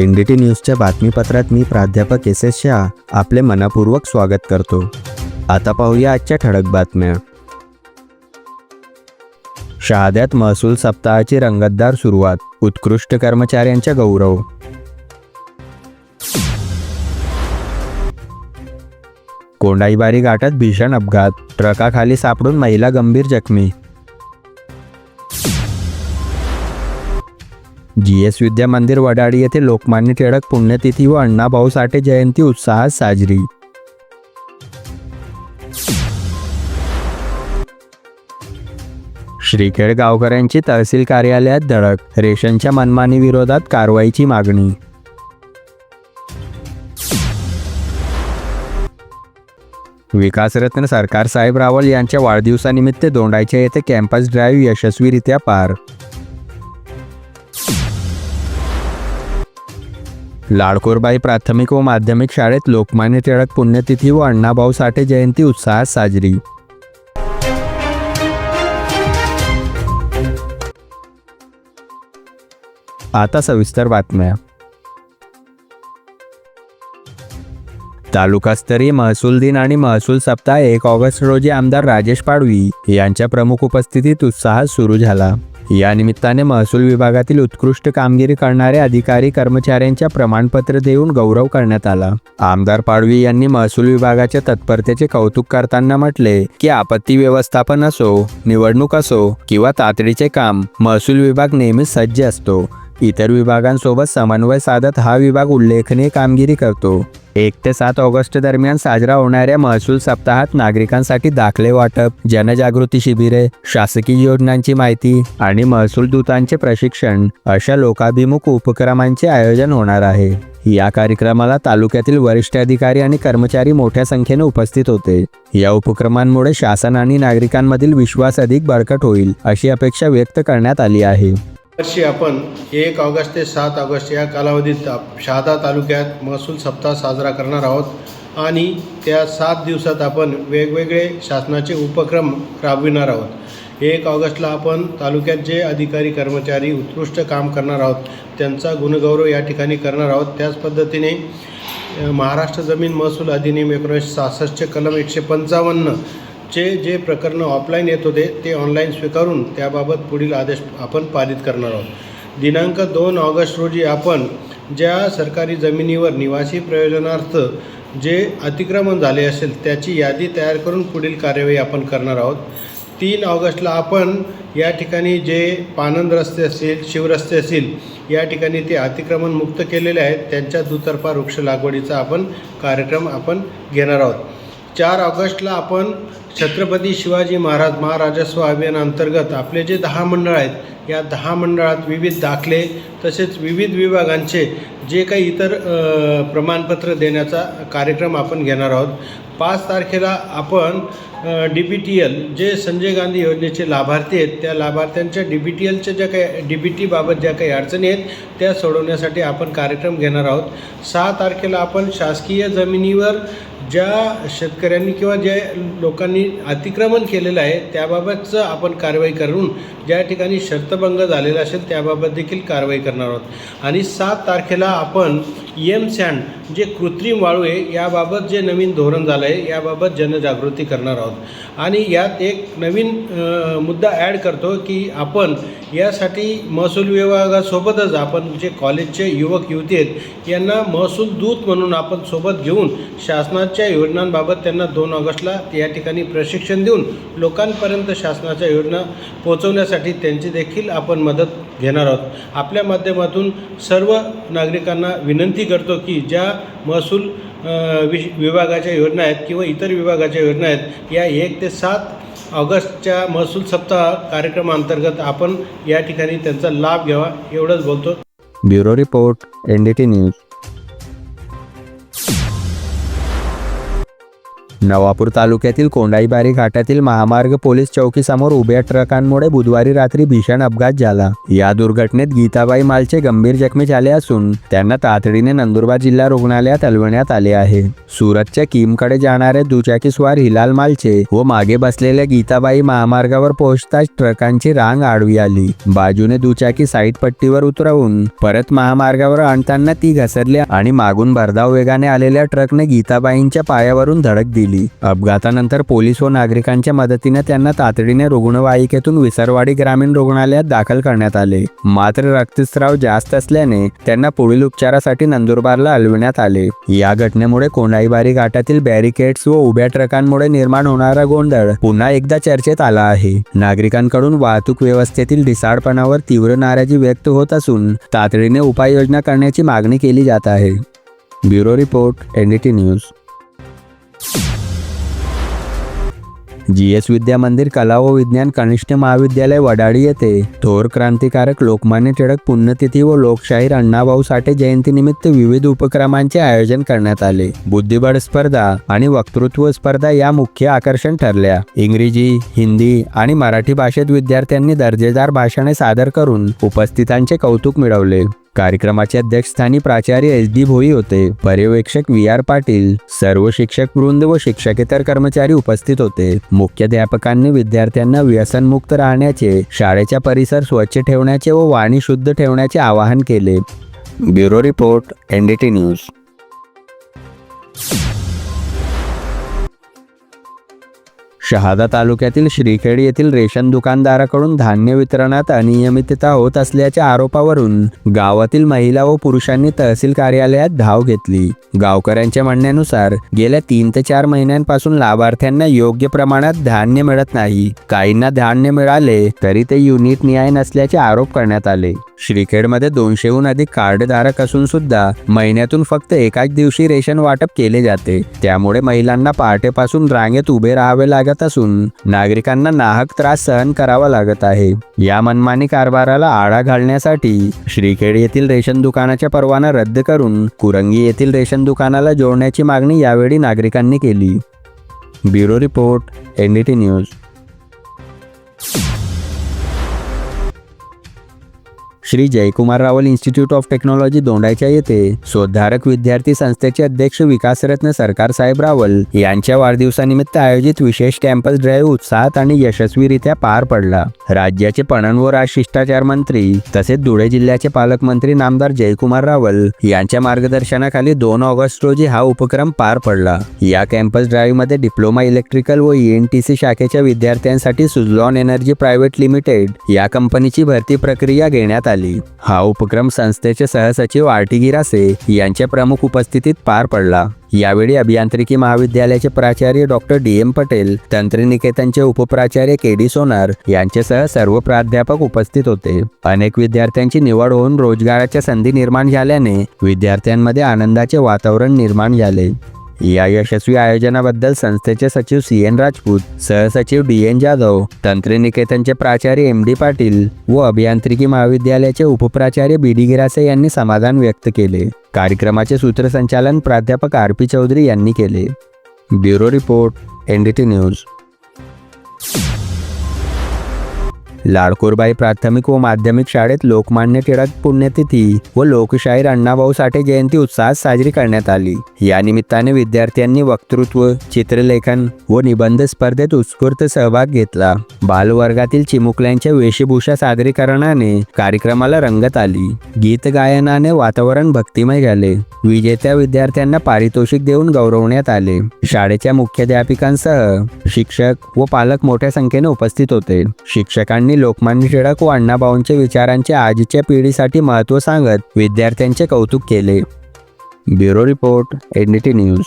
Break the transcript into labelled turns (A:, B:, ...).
A: N D T न्यूजच्या बातमीपत्रात मी प्राध्यापक S S Shah आपले मनापूर्वक स्वागत करतो. आता पाहूया आजच्या ठळक बातम्या. शहाद्यात महसूल सप्ताहाची रंगतदार सुरुवात उत्कृष्ट कर्मचाऱ्यांच्या गौरव. कोंडाईबारी घाटात भीषण अपघात ट्रकाखाली सापडून महिला गंभीर जखमी. जी एस विद्या मंदिर वडाळी येथे लोकमान्य टिळक पुण्यतिथी व अण्णाभाऊ साठे जयंती उत्साहात साजरी. श्रीखेड गावकऱ्यांची तहसील कार्यालयात धडक रेशनच्या मनमानी विरोधात कारवाईची मागणी. विकासरत्न सरकार साहेब रावल यांच्या वाढदिवसानिमित्त दोंडाईच्या येथे कॅम्पस ड्राईव्ह यशस्वीरित्या पार लाडकोरबाई प्राथमिक व माध्यमिक शाळेत लोकमान्य टिळक पुण्यतिथी व अण्णाभाऊ साठे जयंती उत्साहात साजरी. आता सविस्तर बातम्या. तालुकास्तरीय महसूल दिन आणि महसूल सप्ताह एक ऑगस्ट रोजी आमदार राजेश पाडवी यांच्या प्रमुख उपस्थितीत उत्साहात सुरू झाला. या निमित्ताने महसूल विभागातील उत्कृष्ट कामगिरी करणाऱ्या अधिकारी कर्मचाऱ्यांच्या प्रमाणपत्र देऊन गौरव करण्यात आला. आमदार पाडवी यांनी महसूल विभागाच्या तत्परतेचे कौतुक करताना म्हटले की आपत्ती व्यवस्थापन असो निवडणूक असो किंवा तातडीचे काम महसूल विभाग नेहमीच सज्ज असतो. इतर विभागांसोबत समन्वय साधत हा विभाग उल्लेखनीय कामगिरी करतो. एक ते सात ऑगस्ट दरम्यान साजरा होणाऱ्या महसूल सप्ताहात नागरिकांसाठी दाखले वाटप जनजागृती शिबिरे शासकीय योजनांची माहिती आणि महसूल दूतांचे प्रशिक्षण अशा लोकाभिमुख उपक्रमांचे आयोजन होणार आहे. या कार्यक्रमाला तालुक्यातील वरिष्ठ अधिकारी आणि कर्मचारी मोठ्या संख्येने उपस्थित होते. या उपक्रमांमुळे शासन आणि नागरिकांमधील विश्वास अधिक बळकट होईल अशी अपेक्षा व्यक्त करण्यात आली आहे.
B: वर्षी आपण एक ऑगस्ट ते सात ऑगस्ट या कालावधीत शहादा तालुक्यात महसूल सप्ताह साजरा करणार आहोत. आणि त्या सात दिवसात आपण वेगवेगळे शासनाचे उपक्रम राबविणार आहोत. एक ऑगस्टला आपण तालुक्यात जे अधिकारी कर्मचारी उत्कृष्ट काम करणार आहोत त्यांचा गुणगौरव या ठिकाणी करणार आहोत. त्याच पद्धतीने महाराष्ट्र जमीन महसूल अधिनियम एकोणीसशे सहासष्टचे कलम एकशे पंचावन्न चे जे प्रकरणं ऑफलाईन येत होते ते ऑनलाईन स्वीकारून त्याबाबत पुढील आदेश आपण पारित करणार आहोत. दिनांक दोन ऑगस्ट रोजी आपण ज्या सरकारी जमिनीवर निवासी प्रयोजनार्थ जे अतिक्रमण झाले असेल त्याची यादी तयार करून पुढील कार्यवाही आपण करणार आहोत. तीन ऑगस्टला आपण या ठिकाणी जे पानंद रस्ते असतील शिवरस्ते असतील या ठिकाणी ते अतिक्रमण मुक्त केलेले आहेत. त्यांच्या दुतर्फा वृक्ष लागवडीचा आपण कार्यक्रम आपण घेणार आहोत. चार ऑगस्टला आपण छत्रपती शिवाजी महाराज महाराजस्व अभियानांतर्गत आपले जे दहा मंडळ आहेत या दहा मंडळात विविध दाखले तसेच विविध विभागांचे जे काही इतर प्रमाणपत्र देण्याचा कार्यक्रम आपण घेणार आहोत. पाच तारखेला आपण डी बी T L J Sanjay Gandhi योजनेचे लाभार्थी आहेत त्या लाभार्थ्यांच्या डी बी टी एलच्या ज्या काही डी बी टीबाबत ज्या काही अडचणी आहेत त्या सोडवण्यासाठी आपण कार्यक्रम घेणार आहोत. सहा तारखेला आपण शासकीय जमिनीवर ज्या शेतकऱ्यांनी किंवा ज्या लोकांनी अतिक्रमण केलेलं आहे त्याबाबतचं आपण कारवाई करून ज्या ठिकाणी शर्तभंग झालेला असेल त्याबाबत देखील कारवाई करणार आहोत. आणि सात तारखेला आपण एम सँड जे कृत्रिम वाळू आहे याबाबत जे नवीन धोरण झालं आहे याबाबत जनजागृती करणार आहोत. आणि यात एक नवीन मुद्दा ॲड करतो की आपण यासाठी महसूल विभागासोबतच आपण जे कॉलेजचे युवक युवती आहेत यांना महसूल दूत म्हणून आपण सोबत घेऊन शासनाच्या योजनांबाबत त्यांना दोन ऑगस्टला या ठिकाणी प्रशिक्षण देऊन लोकांपर्यंत शासनाच्या योजना पोहोचवण्यासाठी त्यांची देखील आपण मदत घेणार आहोत. आपल्या माध्यमातून सर्व नागरिकांना विनंती करतो की ज्या महसूल विश विभागाच्या योजना आहेत किंवा इतर विभागाच्या योजना आहेत या एक ते सात ऑगस्टच्या महसूल सप्ताह कार्यक्रमाअंतर्गत आपण या ठिकाणी त्यांचा लाभ घ्यावा एवढंच बोलतो.
A: Bureau report N D T news. Navapur तालुक्यातील कोंडाईबारी घाटातील महामार्ग पोलीस चौकीसमोर उभ्या ट्रकांमुळे बुधवारी रात्री भीषण अपघात झाला. या दुर्घटनेत गीताबाई मालचे गंभीर जखमी झाले असून त्यांना तातडीने नंदुरबार जिल्हा रुग्णालयात हलवण्यात आले आहे. सुरतच्या किमकडे जाणारे दुचाकीस्वार हिलाल मालचे व मागे बसलेल्या गीताबाई महामार्गावर पोहोचताच ट्रकांची रांग आडवी आली. बाजूने दुचाकी साईड पट्टीवर उतरवून परत महामार्गावर आणताना ती घसरली आणि मागून भरधाव वेगाने आलेल्या ट्रकने गीताबाईंच्या पायावरून धडक दिली. अपघातानंतर पोलीस व नागरिकांच्या मदतीने त्यांना तातडीने रुग्णवाहिकेतून विसरवाडी ग्रामीण रुग्णालयात दाखल करण्यात आले. मात्र रक्तस्राव जास्त असल्याने त्यांना पुढील उपचारासाठी नंदुरबारला हलविण्यात आले. या घटनेमुळे कोंडाईबारी घाटातील बॅरिकेड्स व उभ्या ट्रकांमुळे निर्माण होणारा गोंधळ पुन्हा एकदा चर्चेत आला आहे. नागरिकांकडून वाहतूक व्यवस्थेतील ढिसाळपणावर तीव्र नाराजी व्यक्त होत असून तातडीने उपाययोजना करण्याची मागणी केली जात आहे. Bureau report NDT news. G S Vidya Mandir कला व विज्ञान कनिष्ठ महाविद्यालय वडाळी येथे थोर क्रांतिकारक लोकमान्य टिळक पुण्यतिथी व लोकशाहीर अण्णाभाऊ साठे जयंतीनिमित्त विविध उपक्रमांचे आयोजन करण्यात आले. बुद्धिबळ स्पर्धा आणि वक्तृत्व स्पर्धा या मुख्य आकर्षण ठरल्या. इंग्रजी हिंदी आणि मराठी भाषेत विद्यार्थ्यांनी दर्जेदार भाषणे सादर करून उपस्थितांचे कौतुक मिळवले. कार्यक्रमाचे अध्यक्षस्थानी प्राचार्य एस डी भोई होते. पर्यवेक्षक व्ही आर पाटील सर्व शिक्षक वृंद व शिक्षकेतर कर्मचारी उपस्थित होते. मुख्याध्यापकांनी विद्यार्थ्यांना व्यसनमुक्त राहण्याचे शाळेचा परिसर स्वच्छ ठेवण्याचे व वाणी शुद्ध ठेवण्याचे आवाहन केले. Bureau report NDT news. Shahada तालुक्यातील श्रीखेड येथील रेशन दुकानदाराकडून धान्य वितरणात अनियमितता होत असल्याच्या आरोपावरून गावातील महिला व पुरुषांनी तहसील कार्यालयात धाव घेतली. गावकऱ्यांच्या म्हणण्यानुसार गेल्या तीन ते चार महिन्यांपासून लाभार्थ्यांना योग्य प्रमाणात धान्य मिळत नाही. काहींना धान्य मिळाले तरी ते युनिट न्याय नसल्याचे आरोप करण्यात आले. श्रीखेडमध्ये दोनशेहून अधिक कार्डधारक असून सुद्धा महिन्यातून फक्त एकाच दिवशी रेशन वाटप केले जाते. त्यामुळे महिलांना पहाटेपासून रांगेत उभे राहावे लागत असून नागरिकांना नाहक त्रास सहन करावा लागत आहे. या मनमानी कारभाराला आळा घालण्यासाठी श्रीखेड येथील रेशन दुकानाचा परवाना रद्द करून कुरंगी येथील रेशन दुकानाला जोडण्याची मागणी यावेळी नागरिकांनी केली. Bureau report NDT news. Shri Jaykumar Rawal institute of technology दोंडाच्या येथे शोधधारक विद्यार्थी संस्थेचे अध्यक्ष विकासरत्न सरकार साहेब रावल यांच्या वाढदिवसानिमित्त आयोजित विशेष कॅम्पस ड्राईव्ह उत्साहात आणि यशस्वीरित्या पार पडला. राज्याचे पणन व राजशिष्टाचार मंत्री तसेच धुळे जिल्ह्याचे पालकमंत्री नामदार जयकुमार रावल यांच्या मार्गदर्शनाखाली दोन ऑगस्ट रोजी हा उपक्रम पार पडला. या कॅम्पस ड्राईव्हमध्ये डिप्लोमा इलेक्ट्रिकल व सी शाखेच्या विद्यार्थ्यांसाठी सुझलॉन एनर्जी प्रायव्हेट लिमिटेड या कंपनीची भरती प्रक्रिया घेण्यात आली. हा उपक्रम संस्थेचे सहसचिव आर टी गिरासे यांच्या प्रमुख उपस्थितीत पार पडला. यावेळी अभियांत्रिकी महाविद्यालयाचे प्राचार्य डॉक्टर डी. एम पटेल तंत्रनिकेतनचे उपप्राचार्य के डी सोनार यांच्यासह सर्व प्राध्यापक उपस्थित होते. अनेक विद्यार्थ्यांची निवड होऊन रोजगाराच्या संधी निर्माण झाल्याने विद्यार्थ्यांमध्ये आनंदाचे वातावरण निर्माण झाले. या यशस्वी आयोजनाबद्दल संस्थेचे सचिव सी एन राजपूत सहसचिव डी एन जाधव तंत्रनिकेतनचे प्राचार्य एम डी पाटील व अभियांत्रिकी महाविद्यालयाचे उपप्राचार्य बी डी गिरासे यांनी समाधान व्यक्त केले. कार्यक्रमाचे सूत्रसंचालन प्राध्यापक आर पी चौधरी यांनी केले. Bureau report NDT news. Ladkorbai प्राथमिक व माध्यमिक शाळेत लोकमान्य टिळक पुण्यतिथी व लोकशाहीर अण्णाभाऊ साठे जयंती उत्साहात साजरी करण्यात आली. या निमित्ताने विद्यार्थ्यांनी वक्तृत्व चित्रलेखन व निबंध स्पर्धेत उत्स्फूर्त सहभाग घेतला. बालवर्गातील चिमुकल्यांच्या वेशभूषा सादरीकरणाने कार्यक्रमाला रंगत आली. गीत गायनाने वातावरण भक्तिमय झाले. विजेत्या विद्यार्थ्यांना पारितोषिक देऊन गौरवण्यात आले. शाळेच्या मुख्याध्यापिकांसह शिक्षक व पालक मोठ्या संख्येने उपस्थित होते. शिक्षकांनी लोकमान्य टिळक व अण्णाभाऊंच्या विचारांचे आजच्या पिढीसाठी महत्त्व सांगत विद्यार्थ्यांचे कौतुक केले. Bureau report NDT news.